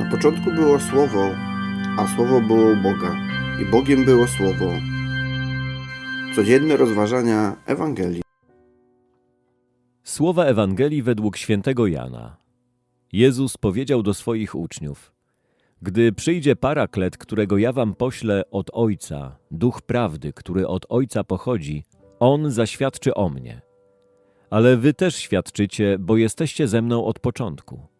Na początku było Słowo, a Słowo było u Boga, i Bogiem było Słowo. Codzienne rozważania Ewangelii. Słowa Ewangelii według świętego Jana. Jezus powiedział do swoich uczniów: Gdy przyjdzie paraklet, którego ja wam poślę od Ojca, duch prawdy, który od Ojca pochodzi, on zaświadczy o mnie. Ale wy też świadczycie, bo jesteście ze mną od początku.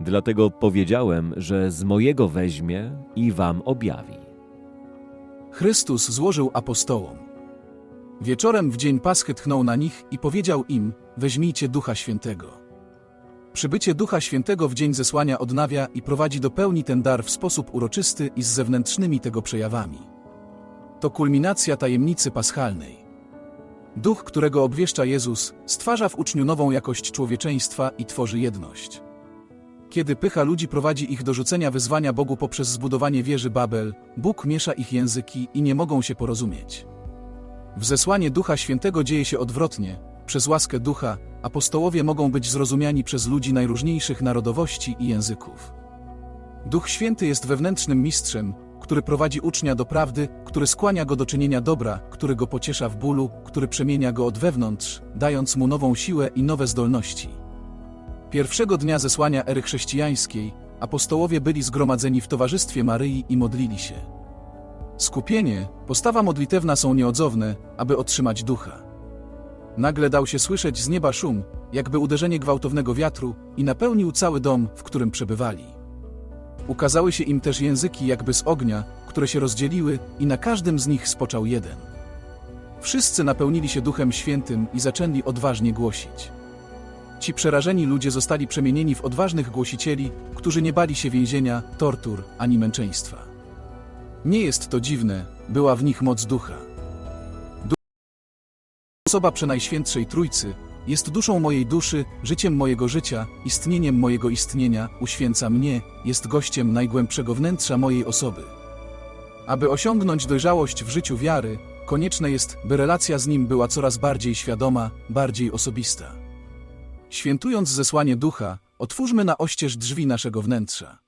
Dlatego powiedziałem, że z mojego weźmie i wam objawi. Chrystus złożył apostołom. Wieczorem w dzień Paschy tchnął na nich i powiedział im: Weźmijcie Ducha Świętego. Przybycie Ducha Świętego w dzień zesłania odnawia i prowadzi do pełni ten dar w sposób uroczysty i z zewnętrznymi tego przejawami. To kulminacja tajemnicy paschalnej. Duch, którego obwieszcza Jezus, stwarza w uczniu nową jakość człowieczeństwa i tworzy jedność. Kiedy pycha ludzi prowadzi ich do rzucenia wyzwania Bogu poprzez zbudowanie wieży Babel, Bóg miesza ich języki i nie mogą się porozumieć. W zesłanie Ducha Świętego dzieje się odwrotnie. Przez łaskę Ducha apostołowie mogą być zrozumiani przez ludzi najróżniejszych narodowości i języków. Duch Święty jest wewnętrznym mistrzem, który prowadzi ucznia do prawdy, który skłania go do czynienia dobra, który go pociesza w bólu, który przemienia go od wewnątrz, dając mu nową siłę i nowe zdolności. Pierwszego dnia zesłania ery chrześcijańskiej apostołowie byli zgromadzeni w towarzystwie Maryi i modlili się. Skupienie, postawa modlitewna są nieodzowne, aby otrzymać ducha. Nagle dał się słyszeć z nieba szum, jakby uderzenie gwałtownego wiatru, i napełnił cały dom, w którym przebywali. Ukazały się im też języki jakby z ognia, które się rozdzieliły, i na każdym z nich spoczął jeden. Wszyscy napełnili się Duchem Świętym i zaczęli odważnie głosić. Ci przerażeni ludzie zostali przemienieni w odważnych głosicieli, którzy nie bali się więzienia, tortur ani męczeństwa. Nie jest to dziwne, była w nich moc ducha. Osoba Przenajświętszej Trójcy jest duszą mojej duszy, życiem mojego życia, istnieniem mojego istnienia, uświęca mnie, jest gościem najgłębszego wnętrza mojej osoby. Aby osiągnąć dojrzałość w życiu wiary, konieczne jest, by relacja z Nim była coraz bardziej świadoma, bardziej osobista. Świętując zesłanie ducha, otwórzmy na oścież drzwi naszego wnętrza.